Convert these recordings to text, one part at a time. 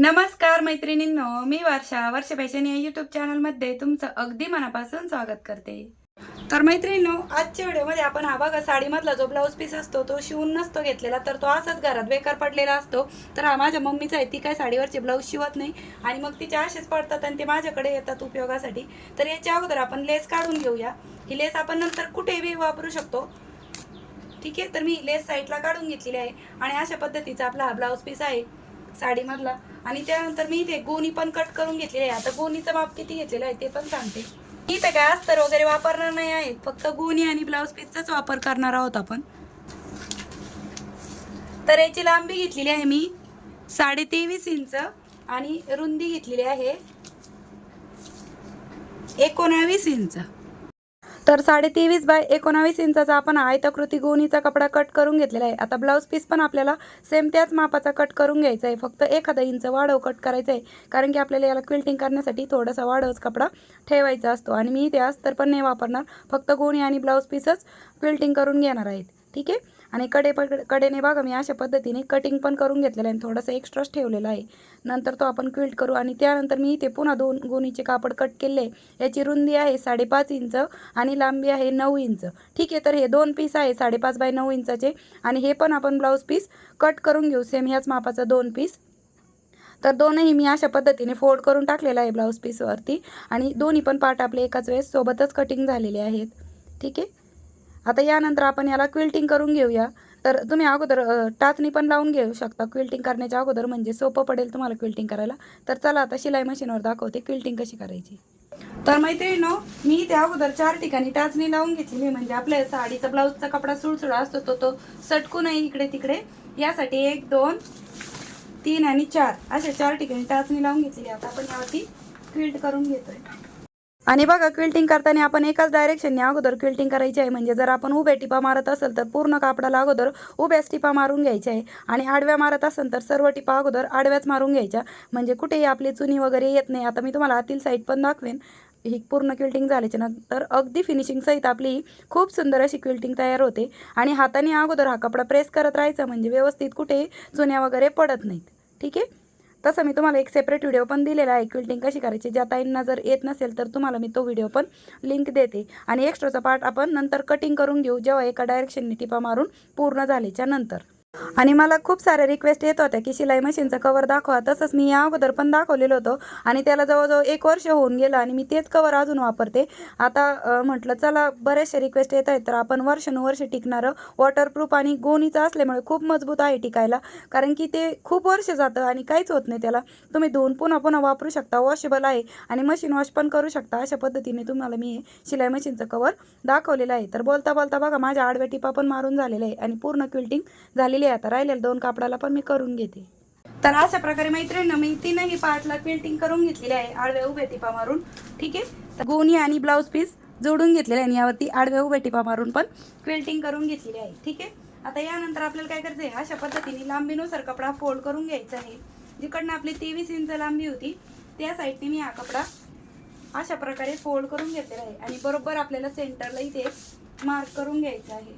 नमस्कार मैत्रिणींनो मी वर्षा वर्ष फॅशन या यूट्यूब चॅनलमध्ये तुमचं अगदी मनापासून स्वागत करते. तर मैत्रिणींनो आजच्या व्हिडिओमध्ये आपण हा बघा साडीमधला जो ब्लाऊज पीस असतो तो शिवून नसतो घेतलेला तर तो असाच घरात बेकार पडलेला असतो. तर हा माझ्या मम्मीचा आहे ती काय साडीवरचे ब्लाऊज शिवत नाही. आणि मग तिच्या असेच पडतात आणि ते माझ्याकडे येतात उपयोगासाठी. तर याच्या अगोदर आपण लेस काढून घेऊया. ही लेस आपण नंतर कुठेही वापरू शकतो. ठीक आहे? तर मी लेस साईडला काढून घेतलेली आहे. आणि अशा पद्धतीचा आपला हा ब्लाऊज पीस आहे साडीमधला. आणि त्यानंतर मी इथे गोणी पण कट करून घेतलेली आहे. आता गोणीचं माप किती घेतलेलं आहे ते पण सांगते. इथे काय अस्तर वगैरे वापरणार नाही आहे. फक्त गोणी आणि ब्लाऊज पीसचाच वापर करणार आहोत आपण. तर याची लांबी घेतलेली आहे मी साडे तेवीस इंच आणि रुंदी घेतलेली आहे एकोणावीस इंच. तर साडे तेवीस बाय एकोणावीस इंचाचा आपण आयताकृती गोणीचा कपडा कट करून घेतलेला आहे. आता ब्लाऊज पीस पण आपल्याला सेम त्याच मापाचा कट करून घ्यायचा आहे. फक्त एखादा इंच वाढव कट करायचा आहे. कारण की आपल्याला याला क्विल्टिंग करण्यासाठी थोडासा वाढवच कपडा ठेवायचा असतो. आणि मी इथे अस्तर पण नाही वापरणार. फक्त गोणी आणि ब्लाऊज पीसच क्विल्टिंग करून घेणार आहेत. ठीक आहे? आणि कडे कडेने बघा मी अशा पद्धतीने कटिंग पण करून घेतलेलं आहे थोडंसं एक्स्ट्राच ठेवलेला आहे. नंतर तो आपण क्विल्ट करू आणि त्यानंतर मी इथे पुन्हा दोन गोणीचे कापड कट केले. याची रुंदी आहे साडेपाच इंच आणि लांबी आहे नऊ इंच. ठीक आहे तर हे दोन पीस आहे साडेपाच बाय नऊ इंचाचे. आणि हे पण आपण ब्लाऊज पीस कट करून घेऊ. सेम ह्याच मापाचं दोन पीस तर दोनही मी अशा पद्धतीने फोल्ड करून टाकलेला आहे ब्लाऊज पीसवरती आणि दोन्ही पण पार्ट आपले एकाच वेळेस सोबतच कटिंग झालेले आहेत. ठीक आहे? आता यानंतर आपण याला क्विल्टिंग करून घेऊया. तर तुम्ही अगोदर टाचणी पण लावून घेऊ शकता. क्विल्टिंग करण्याच्या अगोदर म्हणजे सोपं पडेल तुम्हाला क्विल्टिंग करायला. तर चला आता शिलाई मशीनवर दाखवते क्विल्टिंग कशी करायची. तर मैत्रिणीनो मी त्या अगोदर चार ठिकाणी टाचणी लावून घेतलेली म्हणजे आपल्या साडीचा ब्लाऊजचा कपडा सुळसुळा असतो तो तो सटकू नये इकडे तिकडे. यासाठी एक दोन तीन आणि चार अशा चार ठिकाणी टाचणी लावून घेतलेली आता आपण यावरती क्विल्ट करून घेतोय. आणि बघा क्विल्टिंग करताना आपण एकाच डायरेक्शनने अगोदर क्विल्टिंग करायची आहे. म्हणजे जर आपण उभ्या टिपा मारत असेल तर पूर्ण कापडाला अगोदर उभ्याच टिपा मारून घ्यायच्या आहे. आणि आडव्या मारत असेल तर सर्व टिपा अगोदर आडव्याच मारून घ्यायच्या. म्हणजे कुठेही आपली चुनी वगैरे येत नाही. आता मी तुम्हाला आतील साईड पण दाखवेन. ही पूर्ण क्विल्टिंग झाल्याच्यानंतर अगदी फिनिशिंग सहित आपली खूप सुंदर अशी क्विल्टिंग तयार होते. आणि हाताने अगोदर हा कपडा प्रेस करत राहायचा. म्हणजे व्यवस्थित कुठेही चुन्या वगैरे पडत नाहीत. ठीक आहे? तसं मी तुम्हाला एक सेपरेट व्हिडिओ पण दिलेला आहे. क्विल्टिंग कशी करायची? ज्या ताईंना जर येत नसेल तर तुम्हाला मी तो व्हिडिओ पण लिंक देते. आणि एक्स्ट्राचा पार्ट आपण नंतर कटिंग करून घेऊ जेव्हा एका डायरेक्शनने टिपा मारून पूर्ण झाल्याच्यानंतर. आणि मला खूप साऱ्या रिक्वेस्ट येत होत्या की शिलाई मशीनचं कवर दाखवा. तसंच मी या अगोदर पण दाखवलेलं होतं. आणि त्याला जवळजवळ एक वर्ष होऊन गेलं आणि मी तेच कवर अजून वापरते. आता म्हटलं चला बरेचसे रिक्वेस्ट येत आहेत तर आपण वर्षानुवर्ष टिकणारं वॉटरप्रूफ आणि गोणीचं असल्यामुळे खूप मजबूत आहे टिकायला. कारण की ते खूप वर्ष जातं आणि काहीच होत नाही त्याला. तुम्ही धुवून पुन्हा पुन्हा वापरू शकता. वॉशेबल आहे आणि मशीन वॉश पण करू शकता. अशा पद्धतीने तुम्हाला मी शिलाई मशीनचं कवर दाखवलेलं आहे. तर बोलता बोलता बघा माझ्या आडव्या टिपा पण मारून झालेलं आहे आणि पूर्ण क्विल्टिंग झालेली आहे. आता राहिलेल्या दोन कापडाला पण मी करून घेते. तर अशा प्रकारे मैत्रिणी मी तीनही पार्टला क्विल्टिंग करून घेतलेली आहे. आडव्या उभ्या टिपा मारून. ठीक आहे? गोणी आणि ब्लाऊज पीस जोडून घेतलेले आहे. आणि यावरती आडव्या उभ्या टिपा मारून पण क्विल्टिंग करून घेतलेली आहे. ठीक आहे? आता यानंतर आपल्याला काय करायचं आहे अशा पद्धतीने लांबीनुसार कपडा फोल्ड करून घ्यायचा आहे. जिकडनं आपली तेवीस इंच लांबी होती त्या साईडने मी हा कपडा अशा प्रकारे फोल्ड करून घेतलेला आहे. आणि बरोबर आपल्याला सेंटरला इथे मार्क करून घ्यायचं आहे.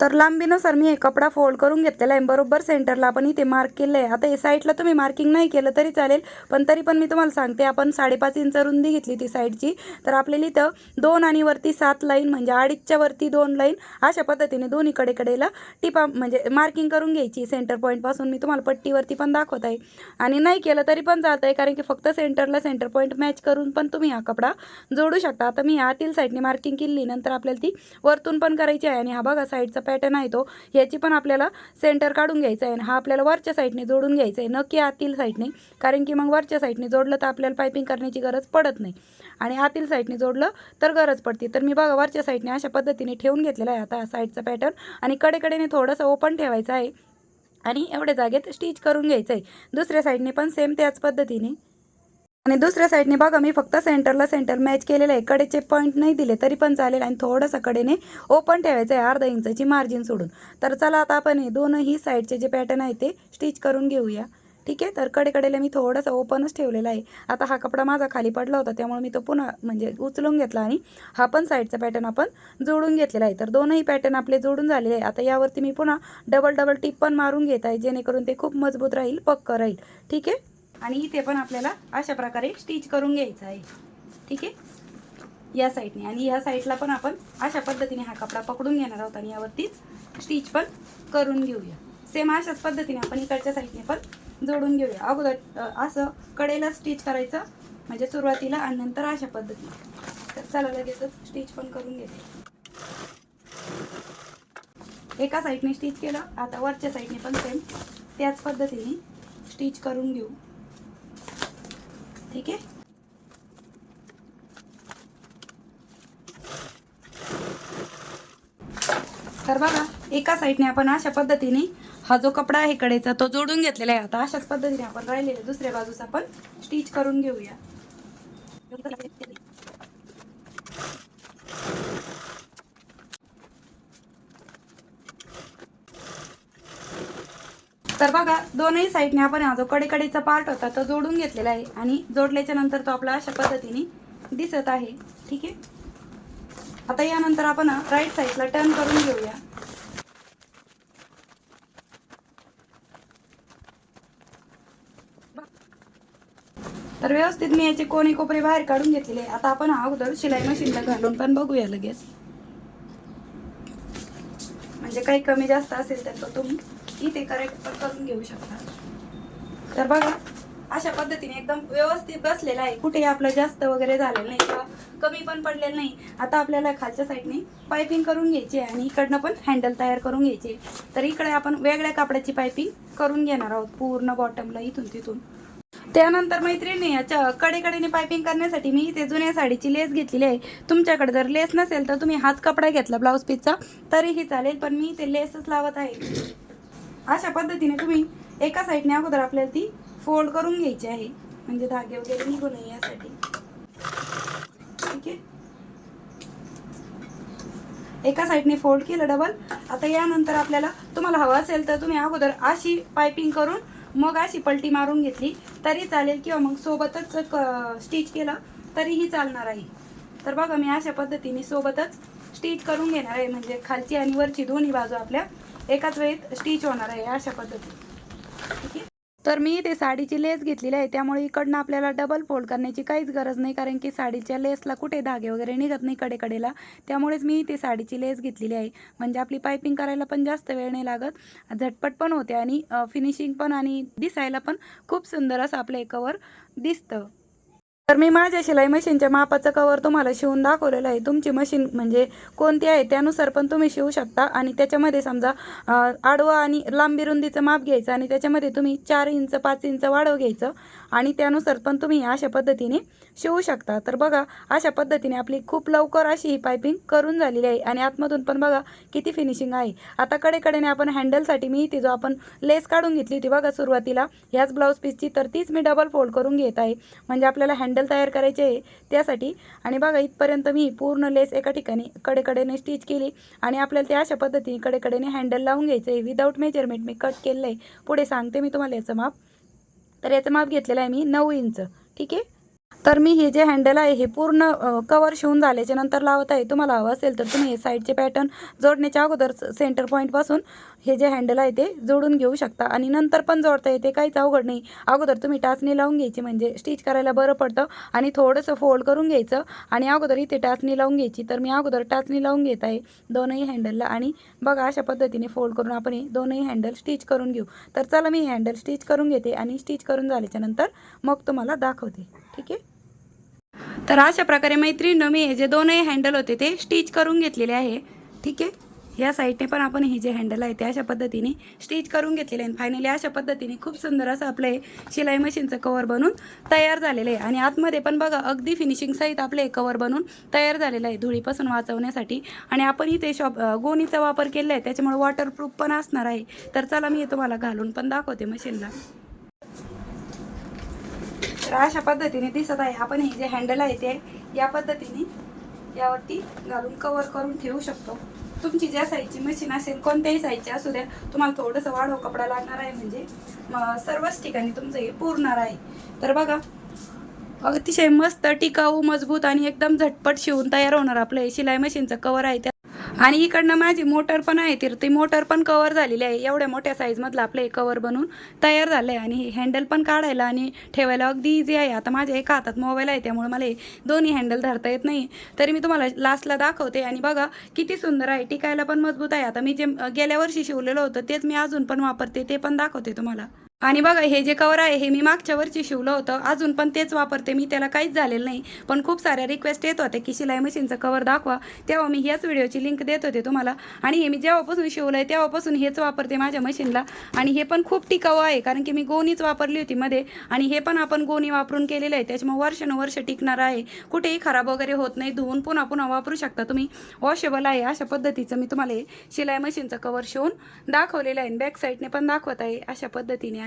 तर लांबीनुसार मी हे कपडा फोल्ड करून घेतलेला आहे. बरोबर सेंटरला आपण इथे मार्क केलं आहे आता हे साईडला तुम्ही मार्किंग नाही केलं तरी चालेल पण तरी पण मी तुम्हाला सांगते आपण साडेपाच इंच रुंदी घेतली ती साईडची तर आपल्याला इथं दोन आणि वरती सात लाईन म्हणजे अडीचच्या वरती दोन लाईन अशा पद्धतीने दोन्हीकडे कडेला टिपा म्हणजे मार्किंग करून घ्यायची. सेंटर पॉईंटपासून मी तुम्हाला पट्टीवरती पण दाखवत आहे. आणि नाही केलं तरी पण जात आहे कारण की फक्त सेंटरला सेंटर पॉईंट मॅच करून पण तुम्ही हा कपडा जोडू शकता. आता मी आतील साईडने मार्किंग केली नंतर आपल्याला ती वरतून पण करायची आहे. आणि हा बघा साईडचा पॅटर्न आहे तो ह्याची पण आपल्याला सेंटर काढून घ्यायचा आहे आणि हा आपल्याला वरच्या साईडने जोडून घ्यायचा आहे. नक्की आतील साईडने कारण की मग वरच्या साईडने जोडलं तर आपल्याला पायपिंग करण्याची गरज पडत नाही. आणि आतील साईडने जोडलं तर गरज पडते. तर मी बघा वरच्या साईडने अशा पद्धतीने ठेवून घेतलेला आहे आता साईडचा पॅटर्न आणि कडेकडेने थोडंसं ओपन ठेवायचं आहे. आणि एवढ्या जागेत स्टिच करून घ्यायचं आहे. दुसऱ्या साईडने पण सेम त्याच पद्धतीने. आणि दुसऱ्या साईडने बघा मी फक्त सेंटरला सेंटर मॅच केलेलं आहे. कडेचे पॉईंट नाही दिले तरी पण चालेल आणि थोडंसं कडेने ओपन ठेवायचं आहे अर्धा इंचाची मार्जिन सोडून. तर चला आता आपण हे दोनही साईडचे जे पॅटर्न आहे ते स्टिच करून घेऊया. ठीक आहे? तर कडेकडेला मी थोडंसं ओपनच ठेवलेला आहे. आता हा कपडा माझा खाली पडला होता त्यामुळे मी तो पुन्हा म्हणजे उचलून घेतला आणि हा पण साईडचा पॅटर्न आपण जोडून घेतलेला आहे. तर दोनही पॅटर्न आपले जोडून झालेले आहे. आता यावरती मी पुन्हा डबल डबल टिप पण मारून घेत आहे जेणेकरून ते खूप मजबूत राहील पक्क राहील. ठीक आहे? आणि इथे पण आपल्याला अशा प्रकारे स्टिच करून घ्यायचं आहे. ठीक आहे? या साईडने आणि ह्या साईडला पण आपण अशा पद्धतीने हा कपडा पकडून घेणार आहोत आणि यावरतीच स्टिच पण करून घेऊया. सेम अशाच पद्धतीने आपण इकडच्या साईडने पण जोडून घेऊया. अगोदर असं कडेला स्टिच करायचं म्हणजे सुरुवातीला आणि नंतर अशा पद्धतीने. तर चला लगेचच स्टिच पण करून घेते. एका साईडने स्टिच केलं आता वरच्या साईडने पण सेम त्याच पद्धतीने स्टिच करून घेऊ. ठीक आहे? तर बघा एका साईडने आपण अशा पद्धतीने हा जो कपडा आहे कडेचा तो जोडून घेतलेला आहे. आता अशाच पद्धतीने आपण राहिलेले दुसऱ्या बाजूस आपण स्टिच करून घेऊया. तर बघा दोनही साईडने आपण हा जो कडेकडेचा पार्ट होता तो जोडून घेतलेला आहे. आणि जोडल्याच्या नंतर तो आपला अशा पद्धतीने दिसत आहे. ठीक आहे? आता यानंतर आपण राईट साईडला टर्न करून घेऊया. तर व्यवस्थित मी याचे कोणी कोपरे बाहेर काढून घेतलेले आता आपण अगोदर शिलाई मशीनला घालून पण बघूया लगेच. म्हणजे काही कमी जास्त असेल तर तो तुम्ही इथे करेक्ट पण करून घेऊ शकता तर बघा अशा पद्धतीने एकदम व्यवस्थित बसलेला आहे. कुठे आपलं जास्त वगैरे झालेलं नाही किंवा कमी पण पडलेलं नाही. आता आपल्याला खालच्या साईडने पायपिंग करून घ्यायची आहे आणि इकडनं पण हँडल तयार करून घ्यायचे तर इकडे आपण वेगळ्या कापडाची पायपिंग करून घेणार आहोत पूर्ण बॉटमला इथून तिथून. त्यानंतर मैत्रिणी याच्या कडेकडेने पायपिंग करण्यासाठी मी इथे जुन्या साडीची लेस घेतलेली आहे. तुमच्याकडे जर लेस नसेल तर तुम्ही हाच कपडा घेतला ब्लाऊज पीसचा तरीही चालेल पण मी ते लेसच लावत आहे. अशा पद्धतीने तुम्ही एका साईडने अगोदर आपल्याला ती फोल्ड करून घ्यायची आहे. म्हणजे धागे वगैरे निघू नये यासाठी. ठीक आहे? एका साईडने फोल्ड केलं डबल आता यानंतर आपल्याला तुम्हाला हवं असेल तर तुम्ही अगोदर अशी पायपिंग करून मग अशी पलटी मारून घेतली तरी चालेल किंवा मग सोबतच स्टिच केलं तरीही चालणार आहे. तर बघा मी अशा पद्धतीने सोबतच स्टिच करून घेणार आहे. म्हणजे खालची आणि वरची दोन्ही बाजू आपल्या एकाच वेळेत स्टिच होणार आहे अशा पद्धतीने. ठीक आहे तर मी इथे साडीची लेस घेतलेली आहे त्यामुळे इकडनं आपल्याला डबल फोल्ड करण्याची काहीच गरज नाही कारण की साडीच्या लेसला कुठे धागे वगैरे निघत नाही कडेकडेला. त्यामुळेच मी इथे साडीची लेस घेतलेली आहे. म्हणजे आपली पायपिंग करायला पण जास्त वेळ नाही लागत. झटपट पण होते आणि फिनिशिंग पण आणि दिसायला पण खूप सुंदर असं आपलं हे कवर दिसतं. तर मी माझ्या शिलाई मशीनच्या मापाचं कवर तुम्हाला शिवून दाखवलेलं आहे. तुमची मशीन म्हणजे कोणती आहे त्यानुसार पण तुम्ही शिवू शकता. आणि त्याच्यामध्ये समजा आडवा आडवं आणि लांबी रुंदीचं माप घ्यायचं आणि त्याच्यामध्ये तुम्ही चार इंच पाच इंच वाढव घ्यायचं. आणि त्यानुसार पण तुम्ही अशा पद्धतीने शिवू शकता. तर बघा अशा पद्धतीने आपली खूप लवकर अशी ही पायपिंग करून झालेली आहे. आणि आतमधून पण बघा किती फिनिशिंग आहे. आता कडेकडेने आपण हँडलसाठी मी इथे जो आपण लेस काढून घेतली होती बघा सुरुवातीला ह्याच ब्लाऊज पीसची तर तीच मी डबल फोल्ड करून घेत आहे. म्हणजे आपल्याला हँडल तयार करायचे आहे त्यासाठी. आणि बघा इथपर्यंत मी पूर्ण लेस एका ठिकाणी कडेकडेने स्टिच केली आणि आपल्याला ते अशा पद्धतीने कडेकडेने हँडल लावून घ्यायचं आहे. विदाऊट मेजरमेंट मी कट केलेलं आहे पुढे सांगते मी तुम्हाला याचं माप. तर याचं माप घेतलेलं आहे मी नऊ इंच. ठीक आहे? तर मी हे जे हँडल आहे हे पूर्ण कवर शिवून झाल्याच्यानंतर लावत आहे. तुम्हाला हवं असेल तर तुम्ही हे साईडचे पॅटर्न जोडण्याच्या अगोदर सेंटर पॉईंटपासून हे जे हँडल आहे ते जोडून घेऊ शकता. आणि नंतर पण जोडता येते काहीच अवघड नाही. अगोदर तुम्ही टाचणी लावून घ्यायची म्हणजे स्टिच करायला बरं पडतं. आणि थोडंसं फोल्ड करून घ्यायचं. आणि अगोदर इथे टाचणी लावून घ्यायची. तर मी अगोदर टाचणी लावून घेत आहे दोनही हँडलला आणि बघा अशा पद्धतीने फोल्ड करून आपण हे दोनही हँडल स्टिच करून घेऊ. तर चला मी हँडल स्टिच करून घेते. आणि स्टिच करून झाल्याच्यानंतर मग तुम्हाला दाखवते. ठीक आहे? तर अशा प्रकारे मैत्रिणीनं मी हे जे दोनही हँडल होते ते स्टिच करून घेतलेले आहे. ठीक आहे? या साईडने पण आपण हे जे हँडल आहे ते अशा पद्धतीने स्टिच करून घेतलेले आहे. फायनली अशा पद्धतीने खूप सुंदर असं आपलं हे शिलाई मशीनचं कवर बनून तयार झालेलं आहे. आणि आतमध्ये पण बघा अगदी फिनिशिंग सहित आपले हे कवर बनून तयार झालेलं आहे धुळीपासून वाचवण्यासाठी. आणि आपण इथे शॉप गोणीचा वापर केलेला आहे त्याच्यामुळे वॉटरप्रूफ पण असणार आहे. तर चला मी हे तुम्हाला घालून पण दाखवते मशीनला तर अशा पद्धतीने दिसत आहे. आपण हे जे हँडल आहे ते या पद्धतीने यावरती घालून कवर करून ठेवू शकतो. तुमची ज्या साईजची मशीन असेल कोणत्याही साईजची असू द्या तुम्हाला थोडंसं वाढव कपडा लागणार आहे. म्हणजे सर्वच ठिकाणी तुमचं हे पुरणार आहे. तर बघा अतिशय मस्त टिकाऊ मजबूत आणि एकदम झटपट शिवून तयार होणार आपलं हे शिलाई मशीनचं कवर आहे त्या आणि इकडनं माझी मोटर पण आहे तर ती मोटर पण कवर झालेली आहे. एवढ्या मोठ्या साईजमधलं आपलं हे कवर बनवून तयार झालं आहे आणि हे हँडल पण काढायला आणि ठेवायला अगदी इझी आहे. आता माझ्या एका हातात मोबाईल आहे त्यामुळे मला हे दोन्ही हँडल धरता येत नाही. तरी मी तुम्हाला लास्टला दाखवते आणि बघा किती सुंदर आहे. टिकायला पण मजबूत आहे. आता मी जे गेल्या वर्षी शिवलेलं होतं तेच मी अजून पण वापरते ते पण दाखवते तुम्हाला. आणि बघा हे जे कवर आहे हे मी मागच्या वर्षी शिवलं होतं. अजून पण तेच वापरते. मी त्याला काहीच झालेलं नाही. पण खूप साऱ्या रिक्वेस्ट येत होत्या की शिलाई मशीनचं कवर दाखवा. तेव्हा मी ह्याच व्हिडिओची लिंक देत होते तुम्हाला. आणि हे मी जेव्हापासून शिवलं आहे तेव्हापासून हेच वापरते माझ्या मशीनला आणि हे पण खूप टिकाऊ आहे कारण की मी गोणीच वापरली होती मध्ये. आणि हे पण आपण गोणी वापरून केलेलं आहे. त्याच्यामुळे वर्षानुवर्ष टिकणार आहे. कुठेही खराब वगैरे होत नाही. धुवून पुन्हा पुन्हा वापरू शकता तुम्ही. वॉशेबल आहे. अशा पद्धतीचं मी तुम्हाला शिलाई मशीनचं कवर शिवून दाखवलेलं आहे. बॅक साईडने पण दाखवत आहे अशा पद्धतीने.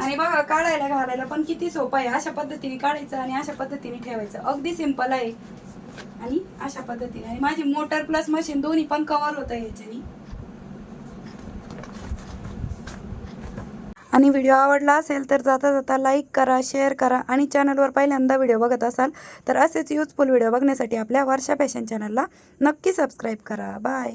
आणि बघा काढायला घालायला पण किती सोपं आहे. अशा पद्धतीने काढायचं आणि अशा पद्धतीने ठेवायचं. अगदी सिंपल आहे. आणि अशा पद्धतीने. आणि माझी मोटर प्लस मशीन दोन्ही पण कव्हर होतं याच्यानी आणि व्हिडिओ आवडला असेल तर जाता जाता लाईक करा शेअर करा आणि चॅनलवर पहिल्यांदा व्हिडिओ बघत असाल तर असेच यूजफुल व्हिडिओ बघण्यासाठी आपल्या वर्षा फॅशन चॅनलला नक्की सबस्क्राईब करा. बाय